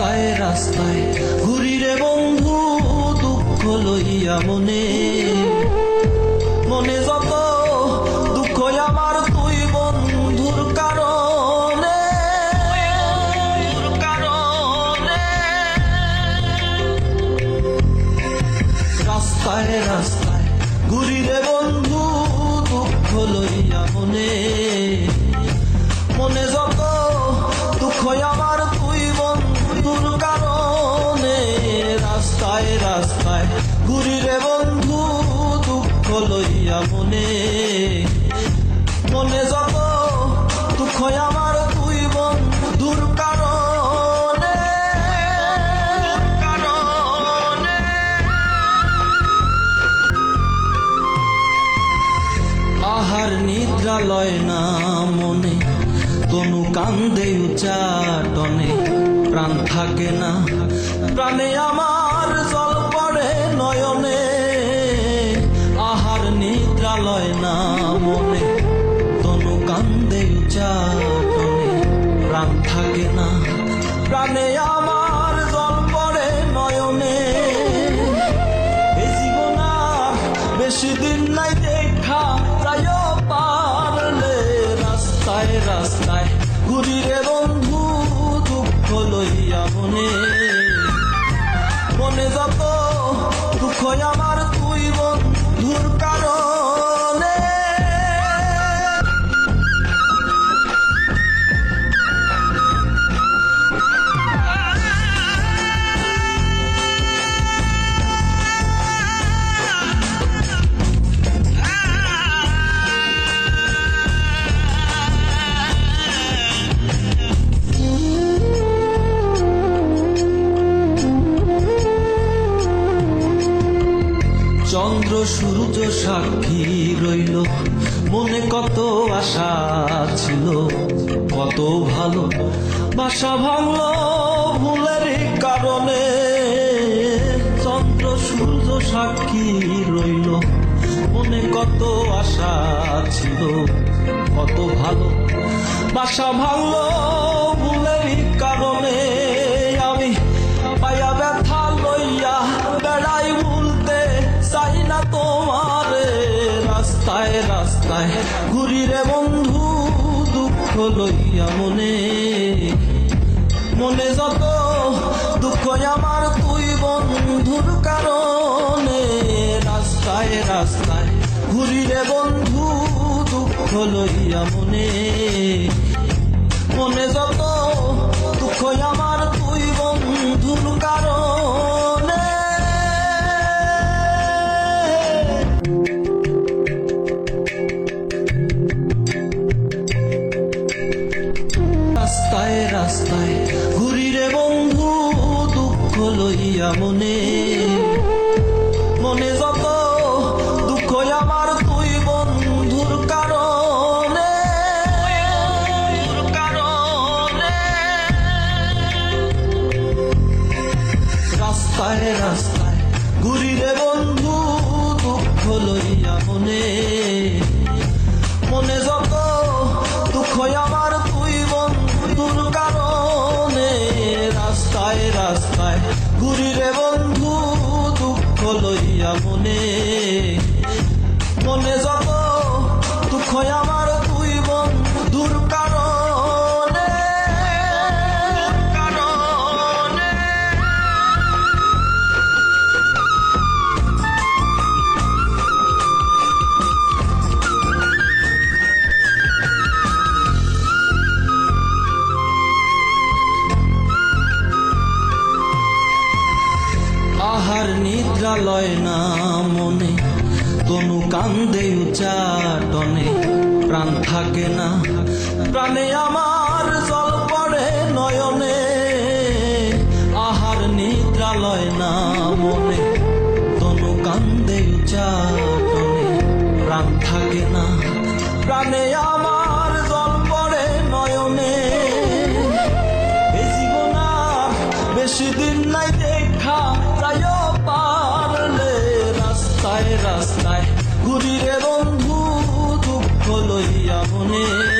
রাস্তায় রাস্তায়। ঘুরি রে বন্ধু, দুঃখ লইয়া মনে। মনে যত দুঃখ আমার তুই বন্ধুর কারণে। রাস্তায় রাস্তায়। ঘুরি রে বন্ধু, দুঃখ লইয়া মনে। মনে যত মনে মনে যত দুঃখ আমার তুই বন্ধুর কারণে। আহার নিদ্রা লয় না মনে, তনু কান্দে উচাটনে প্রাণ থাকে না, প্রাণে আমার লয় না মনে। তনু কান্দে উচাটনে প্রাণ থাকে না। প্রাণে আমার জল পড়ে নয়নে। এই জীবন বেশি দিন নাই দেখা যায় পারলে রাস্তায় রাস্তায় ঘুরি রে বন্ধু দুঃখ লইয়া মনে। মনে যত দুঃখ আমার তুই বন্ধুর কারণে সূর্য সাক্ষী রইল। মনে কত আশা ছিল, কত ভালো। বাসা ভাঙলো ভুলের কারণে। চন্দ্র সূর্য সাক্ষী রইল। মনে কত আশা ছিল, কত ভালো। বাসা ভাঙলো রাস্তায় ঘুরিরে বন্ধু, দুঃখ লইয়া মনে। মনে যত দুঃখ আমার তুই বন্ধুর কারণে। রাস্তায় রাস্তায় ঘুরিরে বন্ধু, দুঃখ লইয়া মনে। মনে যত রাস্তায় রাস্তায়। ঘুরি রে বন্ধু, দুঃখ লইয়া মনে। মনে যত দুঃখ আমার তুই বন্ধুর কারণে। রাস্তায় রাস্তায় ঘুরি রে বন্ধু, দুঃখ লইয়া মনে। মনে যত দুঃখ আমার আহার নিদ্রা লয় না মনে তনু কান্দে উচাটনে প্রাণ থাকে না। প্রাণে আমার জল পড়ে নয়নে, আহার নিদ্রা লয় না মনে তনু কান্দে উচাটনে প্রাণ থাকে না। প্রাণে আমার জল রাস্তায় ঘুরি বন্ধু দুঃখ লইয়া মনে